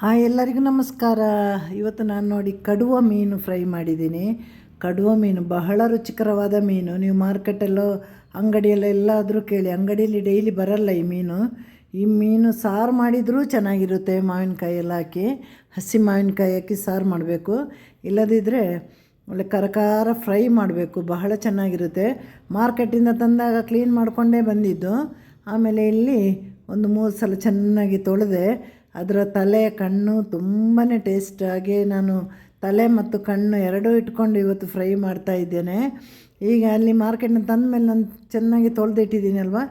Hi, ಎಲ್ಲರಿಗೂ ನಮಸ್ಕಾರ. ಇವತ್ತು ನಾನು ನೋಡಿ ಕಡುವ ಮೀನು ಫ್ರೈ ಮಾಡಿದ್ದೀನಿ. ಕಡುವ ಮೀನು, ಬಹಳ ರುಚಿಕರವಾದ ಮೀನು. ನೀವು ಮಾರ್ಕೆಟಲ್ಲೋ, ಅಂಗಡಿಯಲ್ಲೋ ಎಲ್ಲಾದರೂ ಕೇಳಿ, ಅಂಗಡಿಯಲ್ಲಿ ಡೈಲಿ ಬರಲ್ಲ ಈ ಮೀನು. ಈ ಮೀನು ಸಾರು ಮಾಡಿದರೂ ಚೆನ್ನಾಗಿರುತ್ತೆ, ಮಾವಿನಕಾಯಿ ಎಲ್ಲ ಹಾಕಿ, ಹಸಿ ಮಾವಿನಕಾಯಿ ಹಾಕಿ ಸಾರು ಮಾಡಬೇಕು. ಇಲ್ಲದಿದ್ದರೆ ಒಳ್ಳೆ ಕರಕಾರ ಫ್ರೈ ಮಾಡಬೇಕು, ಬಹಳ ಚೆನ್ನಾಗಿರುತ್ತೆ. ಮಾರ್ಕೆಟಿಂದ ತಂದಾಗ ಕ್ಲೀನ್ ಮಾಡಿಕೊಂಡೇ ಬಂದಿದ್ದು. ಆಮೇಲೆ ಇಲ್ಲಿ ಒಂದು ಮೂರು ಸಲ ಚೆನ್ನಾಗಿ ತೊಳೆದೆ. ಅದರ ತಲೆ, ಕಣ್ಣು ತುಂಬಾ ಟೇಸ್ಟಾಗಿ ನಾನು ತಲೆ ಮತ್ತು ಕಣ್ಣು ಎರಡೂ ಇಟ್ಕೊಂಡು ಇವತ್ತು ಫ್ರೈ ಮಾಡ್ತಾ ಇದ್ದೇನೆ. ಈಗ ಅಲ್ಲಿ ಮಾರ್ಕೆಟ್ನ ತಂದ ಮೇಲೆ ನಾನು ಚೆನ್ನಾಗಿ ತೊಳೆದಿಟ್ಟಿದ್ದೀನಿ ಅಲ್ವಾ?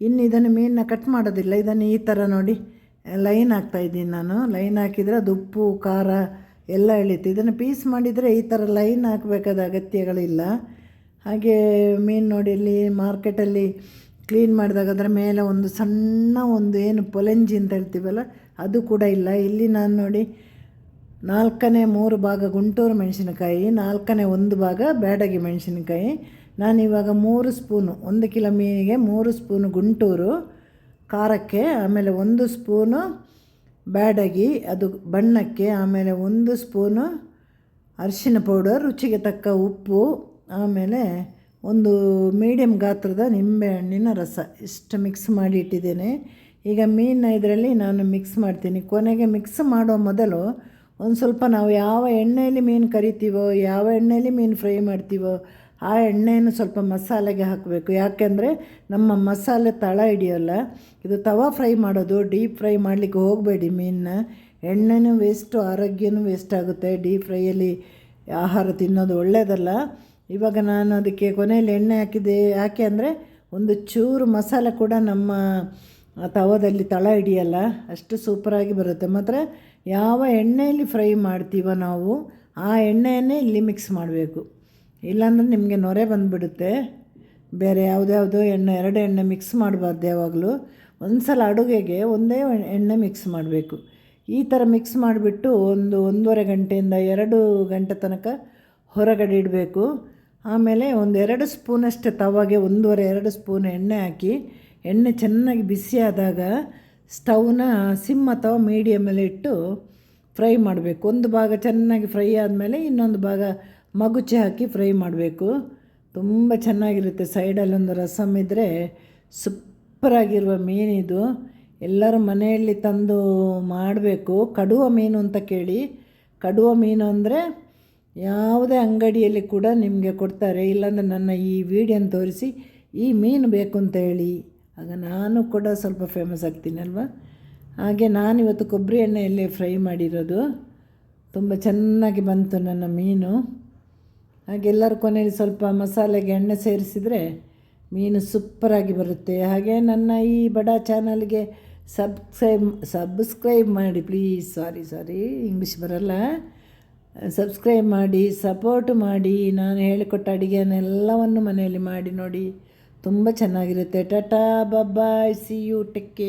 ಇನ್ನು ಇದನ್ನು ಮೀನನ್ನ ಕಟ್ ಮಾಡೋದಿಲ್ಲ. ಇದನ್ನು ಈ ಥರ ನೋಡಿ. ಲೈನ್ ಹಾಕ್ತಾಯಿದ್ದೀನಿ ನಾನು. ಲೈನ್ ಹಾಕಿದರೆ ಅದು ಉಪ್ಪು, ಖಾರ ಎಲ್ಲ ಎಳೀತು ಇದನ್ನು ಪೀಸ್ ಮಾಡಿದರೆ ಈ ಥರ ಲೈನ್ ಹಾಕಬೇಕಾದ ಅಗತ್ಯಗಳಿಲ್ಲ. ಹಾಗೆ ಮೀನು ನೋಡಿ, ಇಲ್ಲಿ ಮಾರ್ಕೆಟಲ್ಲಿ ಕ್ಲೀನ್ ಮಾಡಿದಾಗ ಅದರ ಮೇಲೆ ಒಂದು ಸಣ್ಣ ಒಂದು ಏನು ಪೊಲೆಂಜಿ ಅಂತ ಹೇಳ್ತೀವಲ್ಲ, ಅದು ಕೂಡ ಇಲ್ಲ. ಇಲ್ಲಿ ನಾನು ನೋಡಿ ನಾಲ್ಕನೇ ಮೂರು ಭಾಗ ಗುಂಟೂರು ಮೆಣಸಿನಕಾಯಿ, ನಾಲ್ಕನೇ ಒಂದು ಭಾಗ ಬ್ಯಾಡಗಿ ಮೆಣಸಿನಕಾಯಿ. ನಾನಿವಾಗ ಮೂರು ಸ್ಪೂನು, ಒಂದು ಕಿಲೋ ಮೀನಿಗೆ ಮೂರು ಸ್ಪೂನು ಗುಂಟೂರು, ಖಾರಕ್ಕೆ, ಆಮೇಲೆ ಒಂದು ಸ್ಪೂನು ಬ್ಯಾಡಗಿ, ಅದು ಬಣ್ಣಕ್ಕೆ, ಆಮೇಲೆ ಒಂದು ಸ್ಪೂನು ಅರಿಶಿನ ಪೌಡರ್, ರುಚಿಗೆ ತಕ್ಕ ಉಪ್ಪು, ಆಮೇಲೆ ಒಂದು ಮೀಡಿಯಮ್ ಗಾತ್ರದ ನಿಂಬೆಹಣ್ಣಿನ ರಸ. ಇಷ್ಟು ಮಿಕ್ಸ್ ಮಾಡಿ ಇಟ್ಟಿದ್ದೇನೆ. ಈಗ ಮೀನ ಇದರಲ್ಲಿ ನಾನು ಮಿಕ್ಸ್ ಮಾಡ್ತೀನಿ. ಕೊನೆಗೆ ಮಿಕ್ಸ್ ಮಾಡೋ ಮೊದಲು ಒಂದು ಸ್ವಲ್ಪ ನಾವು ಯಾವ ಎಣ್ಣೆಯಲ್ಲಿ ಮೀನು ಕರಿತೀವೋ, ಯಾವ ಎಣ್ಣೆಯಲ್ಲಿ ಮೀನು ಫ್ರೈ ಮಾಡ್ತೀವೋ, ಆ ಎಣ್ಣೆಯನ್ನು ಸ್ವಲ್ಪ ಮಸಾಲೆಗೆ ಹಾಕಬೇಕು. ಯಾಕೆಂದರೆ ನಮ್ಮ ಮಸಾಲೆ ತಳ ಹಿಡಿಯೋಲ್ಲ. ಇದು ತವಾ ಫ್ರೈ ಮಾಡೋದು ಡೀಪ್ ಫ್ರೈ ಮಾಡಲಿಕ್ಕೆ ಹೋಗಬೇಡಿ ಮೀನನ್ನ ಎಣ್ಣೆನೂ ವೇಸ್ಟು ಆರೋಗ್ಯನೂ ವೇಸ್ಟ್ ಆಗುತ್ತೆ. ಡೀಪ್ ಫ್ರೈಯಲ್ಲಿ ಆಹಾರ ತಿನ್ನೋದು ಒಳ್ಳೆಯದಲ್ಲ ಇವಾಗ ನಾನು ಅದಕ್ಕೆ ಕೊನೆಯಲ್ಲಿ ಎಣ್ಣೆ ಹಾಕಿದೆ ಯಾಕೆ ಅಂದರೆ ಒಂದು ಚೂರು ಮಸಾಲೆ ಕೂಡ ನಮ್ಮ ತವದಲ್ಲಿ ತಳ ಹಿಡಿಯಲ್ಲ, ಅಷ್ಟು ಸೂಪರಾಗಿ ಬರುತ್ತೆ. ಮಾತ್ರ ಯಾವ ಎಣ್ಣೆಯಲ್ಲಿ ಫ್ರೈ ಮಾಡ್ತೀವೋ ನಾವು, ಆ ಎಣ್ಣೆಯನ್ನೇ ಇಲ್ಲಿ ಮಿಕ್ಸ್ ಮಾಡಬೇಕು. ಇಲ್ಲಾಂದರೆ ನಿಮಗೆ ನೊರೆ ಬಂದುಬಿಡುತ್ತೆ. ಬೇರೆ ಯಾವುದ್ಯಾವುದೋ ಎಣ್ಣೆ, ಎರಡು ಎಣ್ಣೆ ಮಿಕ್ಸ್ ಮಾಡಬಾರ್ದು ಯಾವಾಗಲೂ. ಒಂದು ಸಲ ಅಡುಗೆಗೆ ಒಂದೇ ಎಣ್ಣೆ ಮಿಕ್ಸ್ ಮಾಡಬೇಕು. ಈ ಥರ ಮಿಕ್ಸ್ ಮಾಡಿಬಿಟ್ಟು ಒಂದು ಒಂದೂವರೆ ಗಂಟೆಯಿಂದ ಎರಡು ಗಂಟೆ ತನಕ ಹೊರಗಡೆ ಇಡಬೇಕು. ಆಮೇಲೆ ಒಂದೆರಡು ಸ್ಪೂನಷ್ಟು ತವಾಗೆ, ಒಂದೂವರೆ, ಎರಡು ಸ್ಪೂನ್ ಎಣ್ಣೆ ಹಾಕಿ, ಎಣ್ಣೆ ಚೆನ್ನಾಗಿ ಬಿಸಿ ಆದಾಗ ಸ್ಟವ್ನ ಸಿಮ್ ಅಥವಾ ಮೀಡಿಯಮಲ್ಲಿ ಇಟ್ಟು ಫ್ರೈ ಮಾಡಬೇಕು. ಒಂದು ಭಾಗ ಚೆನ್ನಾಗಿ ಫ್ರೈ ಆದಮೇಲೆ ಇನ್ನೊಂದು ಭಾಗ ಮಗುಚಿ ಹಾಕಿ ಫ್ರೈ ಮಾಡಬೇಕು. ತುಂಬ ಚೆನ್ನಾಗಿರುತ್ತೆ. ಸೈಡಲ್ಲೊಂದು ರಸಮ್ ಇದ್ದರೆ ಸೂಪರಾಗಿರುವ ಮೀನಿದು ಎಲ್ಲರೂ ಮನೆಯಲ್ಲಿ ತಂದು ಮಾಡಬೇಕು. ಕಡುವ ಮೀನು ಅಂತ ಕೇಳಿ. ಕಡುವ ಮೀನು ಅಂದರೆ ಯಾವುದೇ ಅಂಗಡಿಯಲ್ಲಿ ಕೂಡ ನಿಮಗೆ ಕೊಡ್ತಾರೆ, ಇಲ್ಲಾಂದರೆ ನನ್ನ ಈ ವಿಡಿಯೋನ ತೋರಿಸಿ ಈ ಮೀನು ಬೇಕು ಅಂತ ಹೇಳಿ ಆಗ ನಾನು ಕೂಡ ಸ್ವಲ್ಪ ಫೇಮಸ್ ಆಗ್ತೀನಿ ಹಾಗೆ ಹಾಗೆ ನಾನಿವತ್ತು ಕೊಬ್ಬರಿ ಎಣ್ಣೆಯಲ್ಲಿ ಫ್ರೈ ಮಾಡಿರೋದು. ತುಂಬ ಚೆನ್ನಾಗಿ ಬಂತು ನನ್ನ ಮೀನು. ಹಾಗೆ ಎಲ್ಲರೂ ಕೊನೆಯಲ್ಲಿ ಸ್ವಲ್ಪ ಮಸಾಲೆಗೆ ಎಣ್ಣೆ ಸೇರಿಸಿದರೆ ಮೀನು ಸೂಪರಾಗಿ ಬರುತ್ತೆ. ಹಾಗೆ ನನ್ನ ಈ ಬಡ ಚಾನಲ್ಗೆ ಸಬ್ಸ್ಕ್ರೈಬ್ ಸಬ್ಸ್ಕ್ರೈಬ್ ಮಾಡಿ ಪ್ಲೀಸ್ ಸಾರಿ ಸಾರಿ ಇಂಗ್ಲೀಷ್ ಬರಲ್ಲ. ಸಬ್ಸ್ಕ್ರೈಬ್ ಮಾಡಿ, ಸಪೋರ್ಟ್ ಮಾಡಿ. ನಾನು ಹೇಳಿಕೊಟ್ಟ ಅಡುಗೆಯನ್ನೆಲ್ಲವನ್ನು ಮನೆಯಲ್ಲಿ ಮಾಡಿ ನೋಡಿ. ತುಂಬ ಚೆನ್ನಾಗಿರುತ್ತೆ. Tata bye bye see you tech